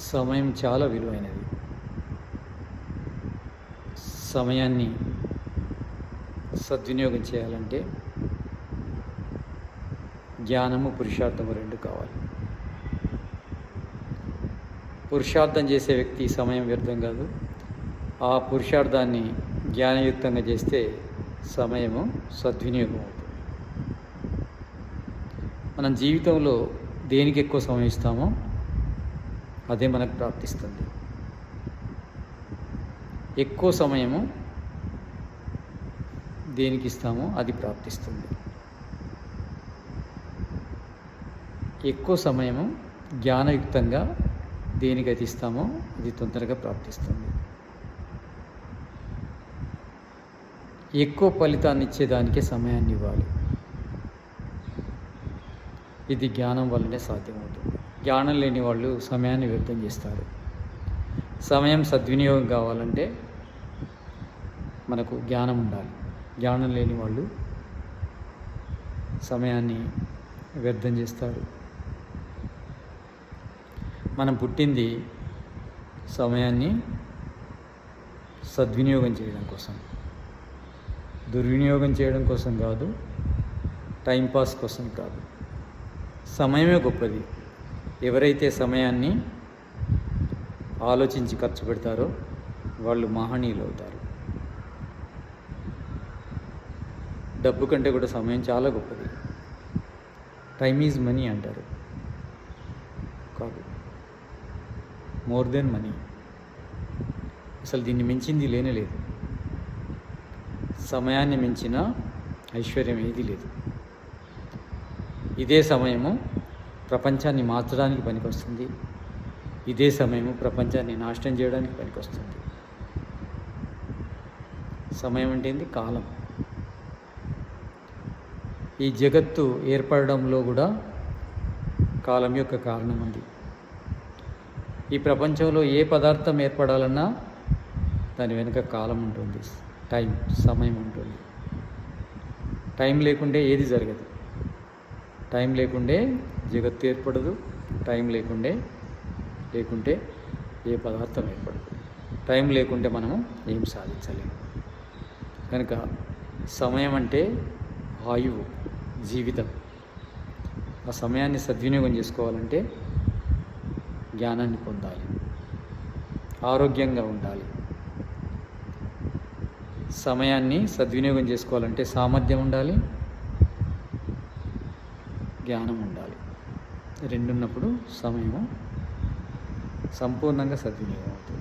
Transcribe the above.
సమయం చాలా విలువైనది. సమయాన్ని సద్వినియోగం చేయాలంటే జ్ఞానము పురుషార్థము రెండు కావాలి. పురుషార్థం చేసే వ్యక్తి సమయం వ్యర్థం కాదు. ఆ పురుషార్థాన్ని జ్ఞానయుక్తంగా చేస్తే సమయము సద్వినియోగం అవుతుంది. మనం జీవితంలో దేనికి ఎక్కువ సమయం ఇస్తామో అదే మనకు ప్రాప్తిస్తుంది. ఎక్కువ సమయము దేనికి ఇస్తామో అది ప్రాప్తిస్తుంది. ఎక్కువ సమయము జ్ఞానయుక్తంగా దేనికైతే ఇస్తామో అది తొందరగా ప్రాప్తిస్తుంది. ఎక్కువ ఫలితాన్ని ఇచ్చేదానికే సమయాన్ని ఇవ్వాలి. ఇది జ్ఞానం వల్లనే సాధ్యమవుతుంది. జ్ఞానం లేని వాళ్ళు సమయాన్ని వ్యర్థం చేస్తారు. సమయం సద్వినియోగం కావాలంటే మనకు జ్ఞానం ఉండాలి. జ్ఞానం లేని వాళ్ళు సమయాన్ని వ్యర్థం చేస్తారు. మనం పుట్టింది సమయాన్ని సద్వినియోగం చేయడం కోసం. దుర్వినియోగం చేయడం కోసం కాదు టైంపాస్ కోసం కాదు. సమయమే గొప్పది. ఎవరైతే సమయాన్ని ఆలోచించి ఖర్చు పెడతారో వాళ్ళు మహనీయులు అవుతారు. డబ్బు కంటే కూడా సమయం చాలా గొప్పది. టైమ్ ఈజ్ మనీ అంటారు. కాదు. మోర్ దెన్ మనీ అసలు దీన్ని మించింది లేనే లేదు. సమయాన్ని మించిన ఐశ్వర్యం ఏది లేదు. ఇదే సమయము ప్రపంచాన్ని మార్చడానికి పనికొస్తుంది. ఇదే సమయము ప్రపంచాన్ని నాశనం చేయడానికి పనికొస్తుంది. సమయం అంటే ఏంది? కాలం. ఈ జగత్తు ఏర్పడడంలో కూడా కాలం యొక్క కారణం ఉంది. ఈ ప్రపంచంలో ఏ పదార్థం ఏర్పడాలన్నా దాని వెనుక కాలం ఉంటుంది. టైం సమయం ఉంటుంది. టైం లేకుంటే ఏది జరగదు. టైం లేకుండే జగత్తు ఏర్పడదు టైం లేకుండే లేకుంటే ఏ పదార్థం ఏర్పడదు. టైం లేకుంటే మనము ఏం సాధించలేము కనుక సమయం అంటే ఆయువు జీవితం. ఆ సమయాన్ని సద్వినియోగం చేసుకోవాలంటే జ్ఞానాన్ని పొందాలి. ఆరోగ్యంగా ఉండాలి. సమయాన్ని సద్వినియోగం చేసుకోవాలంటే సామర్థ్యం ఉండాలి. జ్ఞానం ఉండాలి. రెండున్నప్పుడు సమయం సంపూర్ణంగా సద్వినియోగం అవుతుంది.